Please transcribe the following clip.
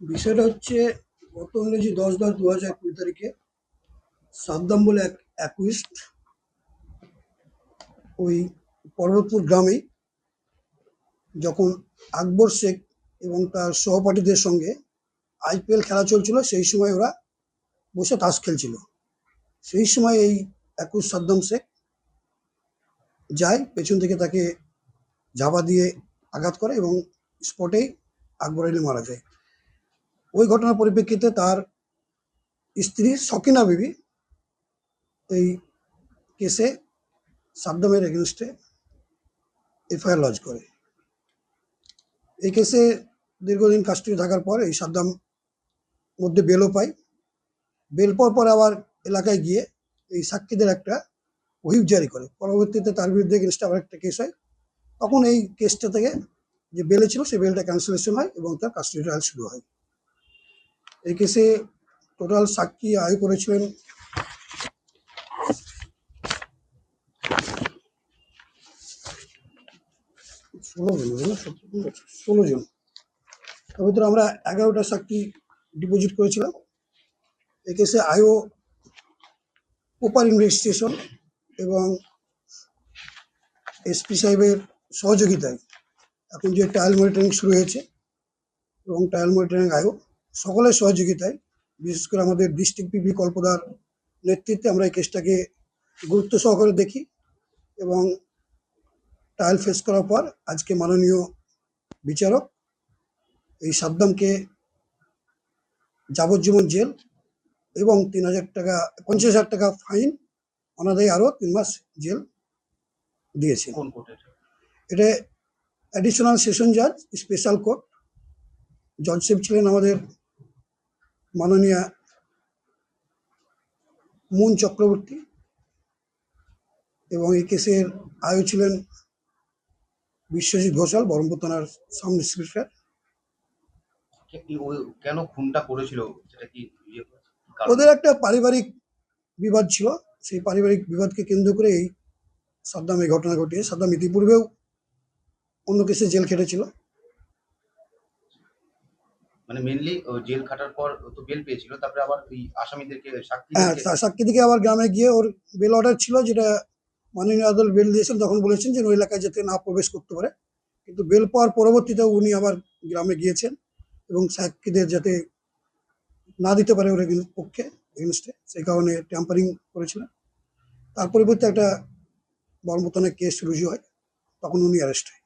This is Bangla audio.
বিষয়টা হচ্ছে গত ইংরেজি দশ দশ দু হাজার কুড়ি তারিখে সাদ্দাম বলে এক অ্যাকুইস্ট ওই পর্বতপুর গ্রামে যখন আকবর শেখ এবং তার সহপাঠীদের সঙ্গে আইপিএল খেলা চলছিল, সেই সময় ওরা বসে তাস খেলছিল। সেই সময় এই একুশ সাদ্দাম শেখ যায়, পেছন থেকে তাকে ঝাপা দিয়ে আঘাত করে এবং স্পটেই আকবর আলী মারা যায়। ওই ঘটনার পরিপ্রেক্ষিতে তার স্ত্রী সকিনা বিবি এই কেসে সাদ্দামের এগেনস্টে এফআইআর লজ করে। এই কেসে দীর্ঘদিন কাস্টডি থাকার পর এই সাদ্দাম মধ্যে বেলও পায়। বেল পাওয়ার পর আবার এলাকায় গিয়ে এই সাক্ষীদের একটা হুইপ জারি করে। পরবর্তীতে তার বিরুদ্ধে এগেনস্টে আবার একটা কেস হয়। তখন এই কেসটা থেকে যে বেলে ছিল, সেই বেলটা ক্যান্সেলেশন হয় এবং তার কাস্টডি ট্রায়াল শুরু হয়। এই কেসে টোটাল সাক্ষী আয় করেছিলেন। ষোলো জন ষোলো জন। তার ভিতরে আমরা এগারোটা সাক্ষী ডিপোজিট করেছিলাম। এই কেসে আয়ও প্রপার ইনভেস্টিগেশন এবং এসপি সাহেবের সহযোগিতায়। এখন যে ট্রায়াল মনিটরিং শুরু হয়েছে এবং ট্রায়াল মনিটরিং আয়ও সকলের সহযোগিতায় বিশেষ করে আমাদের ডিস্ট্রিক্ট পিপি কল্পদার নেতৃত্বে আমরা এই কেসটাকে গুরুত্ব সহকারে দেখি এবং ট্রায়াল ফেস করার পর আজকে মাননীয় বিচারক এই সাদ্দামকে যাবজ্জীবন জেল এবং তিন হাজার টাকা পঞ্চাশ হাজার টাকা ফাইন অনাদায়ী আরও তিন মাস জেল দিয়েছে এটা? অ্যাডিশনাল সেশন জাজ স্পেশাল কোর্ট জজ সাহেব ছিলেন আমাদের মাননীয়া মুন চক্রবর্তী এবং এই কেসের আয়ু ছিলেন বিশ্বজিৎ ঘোষাল বহরমপুর থানার সাব ইন্সপেক্টর কেন খুনটা করেছিল? সেটা কি ইয়ে ওদের একটা পারিবারিক বিবাদ ছিল। সেই পারিবারিক বিবাদকে কেন্দ্র করে এই সাদ্দাম এই ঘটনা ঘটিয়ে সাদ্দাম ইতিপূর্বেও অন্য কেসে জেল খেটেছিল। মানে মেনলি জেল খাটার পর তো বেল পেয়েছিল তারপরে আবার ওই আসামিদেরকে হ্যাঁ সাক্ষী থেকে আবার গ্রামে গিয়ে ওর বেল অর্ডার ছিল যেটা মাননীয় আদালত বেল দিয়েছেন তখন বলেছেন যে ওই এলাকায় যাতে না প্রবেশ করতে পারে। কিন্তু বেল পাওয়ার পরবর্তীতে উনি আবার গ্রামে গিয়েছেন এবং সাক্ষীদের যাতে না দিতে পারে ওর পক্ষে এগেনস্টে সেই কারণে ট্যাম্পারিং করেছিলেন। তার পরিবর্তে একটা বর্মতনে কেস রুজু হয় তখন উনি অ্যারেস্ট হয়।